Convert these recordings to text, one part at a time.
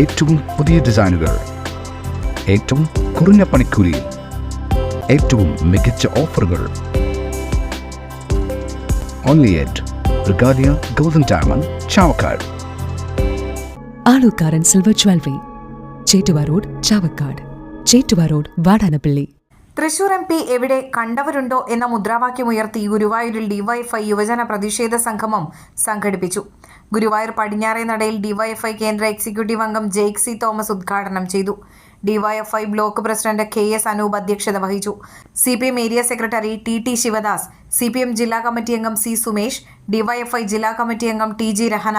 ഏറ്റവും പുതിയ ഡിസൈനുകൾ ഏറ്റവും കുറഞ്ഞ പണിക്കൂലിയിൽ ഏറ്റവും മികച്ച ഓഫറുകൾ. Only at Regalia golden diamond Chavakkad Alukkaran silver jewellery Chettuva road Chavakkad Chettuva road Vadanappally. Thrissur M P എവിടെ കണ്ടവരുണ്ടോ എന്ന മുദ്രാവാക്യമുയർത്തി ഗുരുവായൂരിൽ ഡിവൈഎഫ്ഐ യുവജന പ്രതിഷേധ സംഗമം സംഘടിപ്പിച്ചു. ഗുരുവായൂർ പടിഞ്ഞാറേ നടയിൽ ഡിവൈഎഫ്ഐ കേന്ദ്ര എക്സിക്യൂട്ടീവ് അംഗം ജെയ്ക് സി തോമസ് ഉദ്ഘാടനം ചെയ്തു. DYFI block president K S Anoop അധ്യക്ഷത വഹിച്ചു. C P M area secretary T T Sivadas C P M ജില്ലാ കമ്മിറ്റി അംഗം സി സുമേഷ് ഡിവൈഎഫ്ഐ ജില്ലാ കമ്മിറ്റി അംഗം ടി ജി രഹന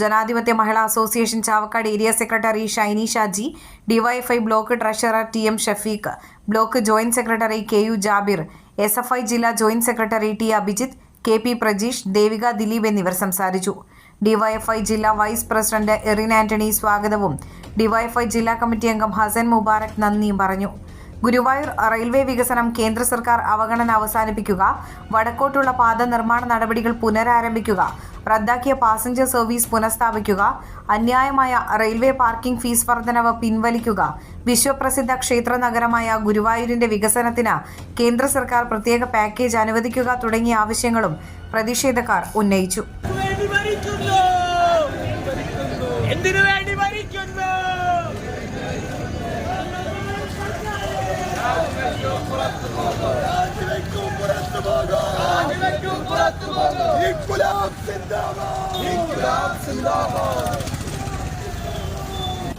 ജനാധിപത്യ മഹിളാ association Chavakkad area secretary Shiny Shaji DYFI block treasurer T M Shafeeq block joint secretary K U Jabir S F I ജില്ലാ joint secretary T Abhijith K P Prajeesh Devika Dileep എന്നിവർ സംസാരിച്ചു. DYFI ജില്ലാ vice president Erin Antony സ്വാഗതവും. DYFI ജില്ലാ committee അംഗം ഹസൻ മുബാറക് നന്ദിയും പറഞ്ഞു. Guruvayur railway വികസനം കേന്ദ്ര സർക്കാർ അവഗണന അവസാനിപ്പിക്കുക. വടക്കോട്ടുള്ള പാത നിർമ്മാണ നടപടികൾ പുനരാരംഭിക്കുക. റദ്ദാക്കിയ പാസഞ്ചർ സർവീസ് പുനഃസ്ഥാപിക്കുക. അന്യായമായ റെയിൽവേ പാർക്കിംഗ് ഫീസ് വർധനവ് പിൻവലിക്കുക. വിശ്വപ്രസിദ്ധ ക്ഷേത്ര നഗരമായ ഗുരുവായൂരിന്റെ വികസനത്തിന് കേന്ദ്ര സർക്കാർ പ്രത്യേക പാക്കേജ് അനുവദിക്കുക തുടങ്ങിയ ആവശ്യങ്ങളും പ്രതിഷേധക്കാർ ഉന്നയിച്ചു.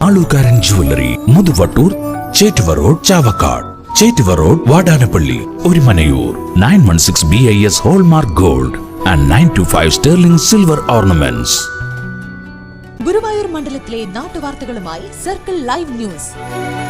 Alukkaran jewellery Muthuvattoor Chettuva road Chavakkad Chettuva road Vadanappally Orumanayur nine one six B I S hallmark gold and nine two five sterling silver ornaments Guruvayur മണ്ഡലത്തിലെ നാട്ടുവാർത്തകളുമായി സർക്കിൾ ലൈവ് ന്യൂസ്